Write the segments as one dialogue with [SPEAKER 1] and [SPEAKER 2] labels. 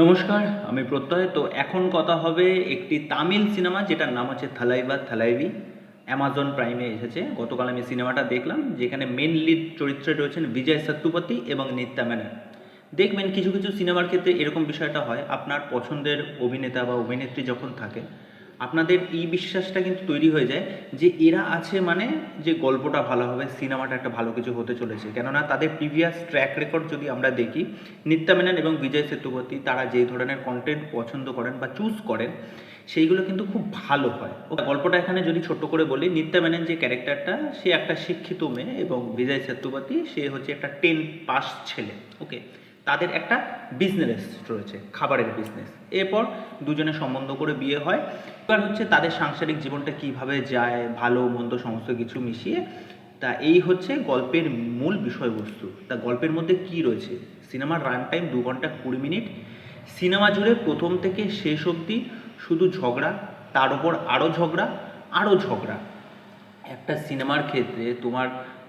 [SPEAKER 1] নমস্কার, আমি প্রত্যয়। তো এখন কথা হবে একটি তামিল সিনেমা, যেটার নাম হচ্ছে থালাইবা থালাইবি। অ্যামাজন প্রাইমে এসেছে। গতকাল আমি সিনেমাটা দেখলাম, যেখানে মেন লিড চরিত্রে রয়েছেন বিজয় সত্যপতি এবং নিত্যা মেনন। দেখবেন, কিছু কিছু সিনেমার ক্ষেত্রে এরকম বিষয়টা হয়। আপনার পছন্দের অভিনেতা বা অভিনেত্রী যখন থাকে আপনাদের এই বিশ্বাসটা কিন্তু তৈরি হয়ে যায় যে এরা আছে মানে যে গল্পটা ভালো হবে, সিনেমাটা একটা ভালো কিছু হতে চলেছে। কেননা তাদের প্রিভিয়াস ট্র্যাক রেকর্ড যদি আমরা দেখি, নিত্যা মেনন এবং বিজয় সেতুপতি তারা যে ধরনের কন্টেন্ট পছন্দ করেন বা চুজ করেন, সেইগুলো কিন্তু খুব ভালো হয়। গল্পটা এখানে যদি ছোট্ট করে বলি, নিত্যা মেনন যে ক্যারেক্টারটা সে একটা শিক্ষিত মেয়ে এবং বিজয় সেতুপতি, সে হচ্ছে একটা টেন পাস ছেলে। ওকে তাদের একটা বিজনেস রয়েছে, খাবারের বিজনেস এরপর দুজনে সম্বন্ধ করে বিয়ে হয়। এবার হচ্ছে তাদের সাংসারিক জীবনটা কীভাবে যায়, ভালো মন্দ সমস্ত কিছু মিশিয়ে, তা এই হচ্ছে গল্পের মূল বিষয়বস্তু। তা গল্পের মধ্যে কি রয়েছে? সিনেমার রান টাইম দু ঘণ্টা কুড়ি মিনিট। সিনেমা জুড়ে প্রথম থেকে শেষ অবধি শুধু ঝগড়া, তার উপর আরও ঝগড়া আরও ঝগড়া। একটা সিনেমার ক্ষেত্রে তোমার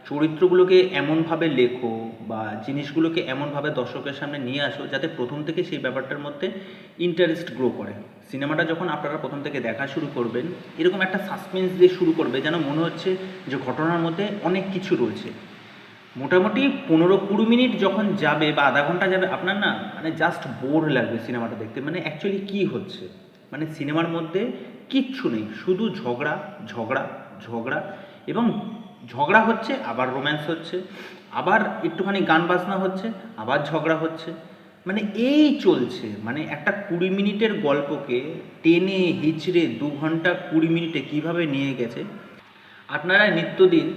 [SPEAKER 1] চরিত্রগুলোকে এমনভাবে লেখো বা জিনিসগুলোকে এমনভাবে দর্শকের সামনে নিয়ে আসো যাতে প্রথম থেকে সেই ব্যাপারটার মধ্যে ইন্টারেস্ট গ্রো করে। সিনেমাটা যখন আপনারা প্রথম থেকে দেখা শুরু করবেন, এরকম একটা সাসপেন্স দিয়ে শুরু করবে যেন মনে হচ্ছে যে ঘটনার মধ্যে অনেক কিছু রয়েছে। মোটামুটি পনেরো কুড়ি মিনিট যখন যাবে বা আধা ঘণ্টা যাবে, আপনার না মানে জাস্ট বোর লাগবে সিনেমাটা দেখতে। মানে অ্যাকচুয়ালি কী হচ্ছে? মানে সিনেমার মধ্যে কিচ্ছু নেই। শুধু ঝগড়া ঝগড়া ঝগড়া এবং ঝগড়া হচ্ছে, আবার রোম্যান্স হচ্ছে, আবার একটুখানি গান বাজনা হচ্ছে, আবার ঝগড়া হচ্ছে। মানে এই চলছে। মানে একটা কুড়ি মিনিটের গল্পকে টেনে হিচড়ে দু ঘণ্টা কুড়ি মিনিটে কীভাবে নিয়ে গেছে? আপনারা নিত্যদিন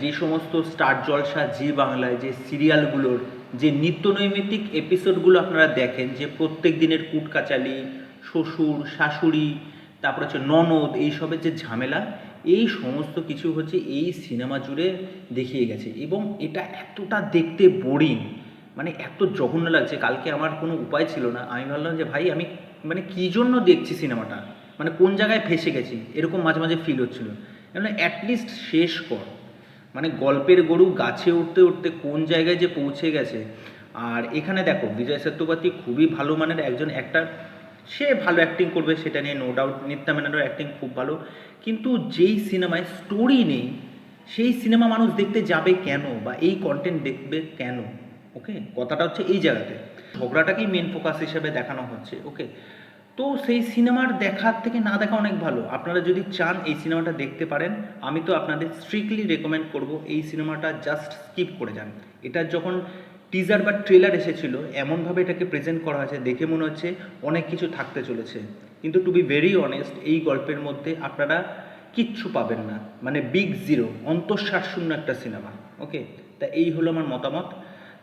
[SPEAKER 1] যে সমস্ত স্টার জলসা, জি বাংলায় যে সিরিয়ালগুলোর, যে নিত্য নৈমিত্তিক এপিসোডগুলো আপনারা দেখেন, যে প্রত্যেক দিনের কুটকাচালি, শ্বশুর, শাশুড়ি, তারপর হচ্ছে ননদ, এইসবের যে ঝামেলা এই সমস্ত কিছু হচ্ছে এই সিনেমা জুড়ে দেখিয়ে গেছে এবং এটা এতটা দেখতে বোরিং মানে এত জঘন্য লাগছে। কালকে আমার কোনো উপায় ছিল না। আমি ভাবলাম যে ভাই, আমি মানে কী জন্য দেখছি সিনেমাটা? মানে কোন জায়গায় ফেসে গেছি? এরকম মাঝে মাঝে ফিল হচ্ছিল। মানে অ্যাটলিস্ট শেষ কর। মানে গল্পের গরু গাছে উঠতে উঠতে কোন জায়গায় যে পৌঁছে গেছে। আর এখানে দেখো, বিজয় সত্যপাতি খুবই ভালো মানের একজন অ্যাক্টার সে ভালো অ্যাক্টিং করবে সেটা নিয়ে নো ডাউট নিত্যা মেননের অ্যাক্টিং খুব ভালো। কিন্তু যেই সিনেমায় স্টোরি নেই, সেই সিনেমা মানুষ দেখতে যাবে কেন বা এই কন্টেন্ট দেখবে কেন? ওকে কথাটা হচ্ছে এই জায়গাতে। ঝগড়াটাকেই মেন ফোকাস হিসেবে দেখানো হচ্ছে ওকে তো সেই সিনেমার দেখার থেকে না দেখা অনেক ভালো। আপনারা যদি চান এই সিনেমাটা দেখতে পারেন, আমি তো আপনাদের স্ট্রিক্টলি রেকমেন্ড করব এই সিনেমাটা জাস্ট স্কিপ করে যান। এটা যখন টিজার বা ট্রেলার এসেছিল, এমনভাবে এটাকে প্রেজেন্ট করা হয়েছে, দেখে মনে হচ্ছে অনেক কিছু থাকতে চলেছে। কিন্তু টু বি ভেরি অনেস্ট এই গল্পের মধ্যে আপনারা কিচ্ছু পাবেন না। মানে বিগ জিরো অন্তঃশ্বাসশূন্য একটা সিনেমা ওকে তা এই হলো আমার মতামত।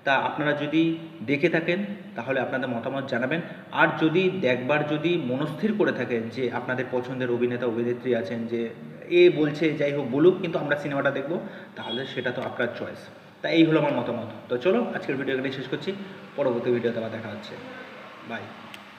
[SPEAKER 1] তা আপনারা যদি দেখে থাকেন, তাহলে আপনাদের মতামত জানাবেন। আর যদি দেখবার যদি মনস্থির করে থাকেন যে আপনাদের পছন্দের অভিনেতা, অভিনেত্রী আছেন, যে এ বলছে, যাই হোক বলুক, কিন্তু আমরা সিনেমাটা দেখব, তাহলে সেটা তো আপনার চয়েস তা এই হলো আমার মতামত। তো চলো, আজকের ভিডিও এখানে শেষ করছি। পরবর্তী ভিডিওতে আবার দেখা হচ্ছে। বাই